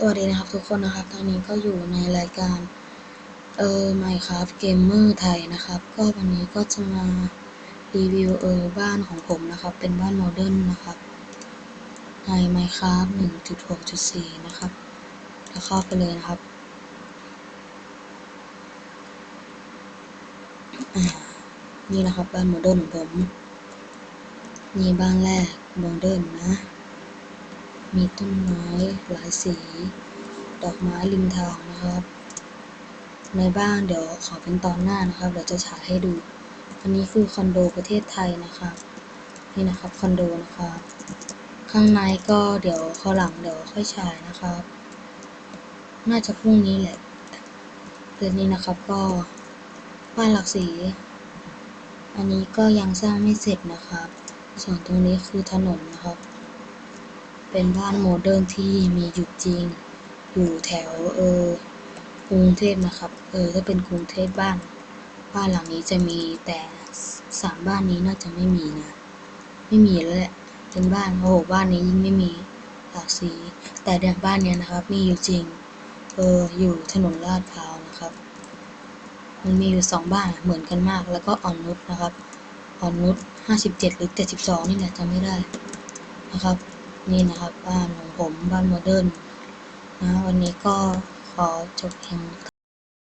สวัสดีนะครับทุกคนนะครับ ตอนนี้ก็อยู่ในรายการเออ Minecraft Gamer ไทยนะครับ ก็วันนี้ก็จะมารีวิวเออบ้านของผมนะครับ เป็นบ้านโมเดิร์นนะครับ ใน Minecraft 1.6.4 นะครับแล้วเข้าไปเลยนะครับ นี่นะครับบ้านโมเดิร์นของผม นี่บ้านแรกโมเดิร์นนะ มีต้นไม้หลายสี ดอกไม้ริมทางนะครับ ในบ้านเดี๋ยวขอเป็นตอนหน้านะครับเดี๋ยวจะฉายให้ดู อันนี้คือคอนโดประเทศไทยนะครับ นี่นะครับคอนโดนะครับ ข้างในก็เดี๋ยวข้างหลังเดี๋ยวค่อยฉายนะครับ น่าจะพรุ่งนี้แหละเดือนนี้นะครับก็บ้านหลักสี อันนี้ก็ยังสร้างไม่เสร็จนะครับ ส่วนตรงนี้คือถนนนะครับ เป็นบ้านโมเดิร์นที่มีอยู่จริง อยู่แถวเออกรุงเทพนะครับ เออถ้าเป็นกรุงเทพบ้าน บ้านหลังนี้จะมีแต่สามบ้านนี้น่าจะไม่มีนะ ไม่มีแล้วแหละเป็นบ้านโอ้โหบ้านนี้ยิ่งไม่มีหลากสี แต่เนี่ยบ้านเนี้ยนะครับ มีอยู่จริง เอออยู่ถนนลาดพร้าวนะครับ มันมีอยู่สองบ้านเหมือนกันมาก แล้วก็อ่อนนุชนะครับ อ่อนนุชห้าสิบเจ็ดหรือเจ็ดสิบสองนี่แหละจำไม่ได้นะครับ นี่นะครับบ้านของผมบ้านโมเดิร์นนะวันนี้ก็ขอจบเพียง